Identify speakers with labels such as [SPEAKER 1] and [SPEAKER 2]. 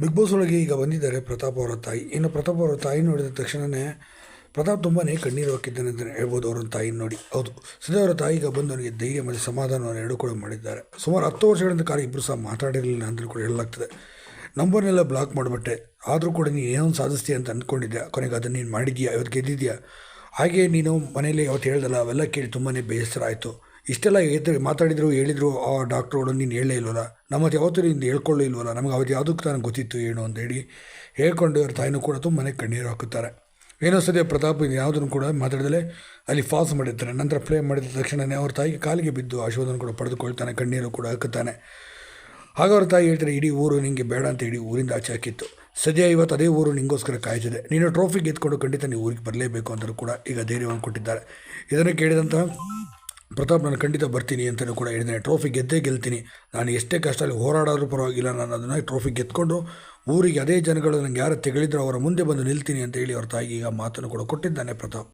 [SPEAKER 1] Big boss ಒಳಗೆ ಈಗ ಬಂದಿದ್ದಾರೆ ಪ್ರತಾಪ್ ಅವರ ತಾಯಿ. ಇನ್ನು ಪ್ರತಾಪ್ ಅವರ ತಾಯಿ ನೋಡಿದ ತಕ್ಷಣವೇ ಪ್ರತಾಪ್ ತುಂಬಾ ಕಣ್ಣೀರು ಹಾಕಿದ್ದಾನೆ ಅಂತಲೇ ಹೇಳ್ಬೋದು ಅವರ ತಾಯಿ ನೋಡಿ. ಹೌದು ಸದ್ಯ ಅವರ ತಾಯಿಗೆ ಬಂದು ಅವನಿಗೆ ಧೈರ್ಯ ಮತ್ತು ಸಮಾಧಾನವನ್ನು ಎರಡು ಕೂಡ ಮಾಡಿದ್ದಾರೆ. ಸುಮಾರು ಹತ್ತು ವರ್ಷಗಳಿಂದ ಕಾಲ ಇಬ್ಬರು ಸಹ ಮಾತಾಡಿರಲಿಲ್ಲ ಅಂತಲೂ ಕೂಡ ಹೇಳಲಾಗ್ತದೆ. ನಂಬರ್ನೆಲ್ಲ ಬ್ಲಾಕ್ ಮಾಡಿಬಿಟ್ಟೆ. ಆದರೂ ಕೂಡ ನೀನು ಏನೋ ಒಂದು ಸಾಧಿಸ್ತೀಯ ಅಂತ ಅಂದ್ಕೊಂಡಿದ್ದೆ ಕೊನೆಗೆ ಅದನ್ನು ನೀನು ಮಾಡಿದ್ಯಾ ಇವತ್ತು ಗೆದ್ದಿದ್ಯಾ ಹಾಗೆ ನೀನು ಮನೇಲಿ ಅವತ್ತು ಹೇಳ್ದಲ್ಲ, ಅವೆಲ್ಲ ಕೇಳಿ ತುಂಬಾ ಬೇಸರ ಆಯಿತು. ಇಷ್ಟೆಲ್ಲ ಎದ್ದು ಮಾತಾಡಿದ್ರು, ಹೇಳಿದ್ರು, ಆ ಡಾಕ್ಟ್ರುಗಳು ನೀನು ಹೇಳೇ ಇಲ್ವಲ್ಲ? ನಮ್ಮ ಯಾವತ್ತೂ ನಿಂದು ಹೇಳ್ಕೊಳ್ಳೇ ಇಲ್ವಲ್ಲ? ನಮಗೆ ಅವತ್ತು ಯಾವುದಕ್ಕೆ ನನಗೆ ಗೊತ್ತಿತ್ತು ಏನು ಅಂತ ಹೇಳಿ ಹೇಳ್ಕೊಂಡು ಅವ್ರ ತಾಯಿನೂ ಕೂಡ ತುಂಬಾ ಕಣ್ಣೀರು ಹಾಕುತ್ತಾರೆ. ಏನೋ ಸದ್ಯ ಪ್ರತಾಪ್ ಯಾವುದನ್ನು ಕೂಡ ಮಾತಾಡಿದಲೇ ಅಲ್ಲಿ ಫಾಸ್ ಮಾಡಿರ್ತಾರೆ. ನಂತರ ಪ್ಲೇ ಮಾಡಿದ ತಕ್ಷಣವೇ ಅವ್ರ ತಾಯಿಗೆ ಕಾಲಿಗೆ ಬಿದ್ದು ಆಶೀರ್ವಾದನ ಕೂಡ ಪಡೆದುಕೊಳ್ತಾನೆ, ಕಣ್ಣೀರು ಕೂಡ ಹಾಕುತ್ತಾನೆ. ಆಗ ಅವ್ರ ತಾಯಿ ಹೇಳ್ತಾರೆ, ಇಡೀ ಊರು ನಿಮಗೆ ಬೇಡ ಅಂತ ಇಡೀ ಊರಿಂದ ಆಚೆ ಹಾಕಿತ್ತು. ಸದ್ಯ ಇವತ್ತು ಅದೇ ಊರು ನಿಂಗೋಸ್ಕರ ಕಾಯ್ತಿದೆ. ನೀನು ಟ್ರೋಫಿ ಗೆದ್ಕೊಂಡು ಖಂಡಿತ ನೀವು ಊರಿಗೆ ಬರಲೇಬೇಕು ಅಂತಲೂ ಕೂಡ ಈಗ ಧೈರ್ಯವನ್ನು ಕೊಟ್ಟಿದ್ದಾರೆ. ಇದನ್ನು ಕೇಳಿದಂಥ ಪ್ರತಾಪ್ ನಾನು ಖಂಡಿತ ಬರ್ತೀನಿ ಅಂತಲೂ ಕೂಡ ಹೇಳಿದ್ದೇನೆ. ಟ್ರೋಫಿ ಗೆದ್ದೇ ಗೆಲ್ತೀನಿ. ನಾನು ಎಷ್ಟೇ ಕಷ್ಟದಲ್ಲಿ ಹೋರಾಡೋದ್ರೂ ಪರವಾಗಿಲ್ಲ. ನಾನು ಅದನ್ನು ಟ್ರೋಫಿ ಗೆದ್ಕೊಂಡು ಊರಿಗೆ ಅದೇ ಜನಗಳು ನನಗೆ ಯಾರು ತೆಗಳಿದ್ರು ಅವರ ಮುಂದೆ ಬಂದು ನಿಲ್ತೀನಿ ಅಂತ ಹೇಳಿ ಅವ್ರ ತಾಯಿಗೆ ಈಗ ಮಾತನ್ನು ಕೂಡ ಕೊಟ್ಟಿದ್ದಾನೆ ಪ್ರತಾಪ್.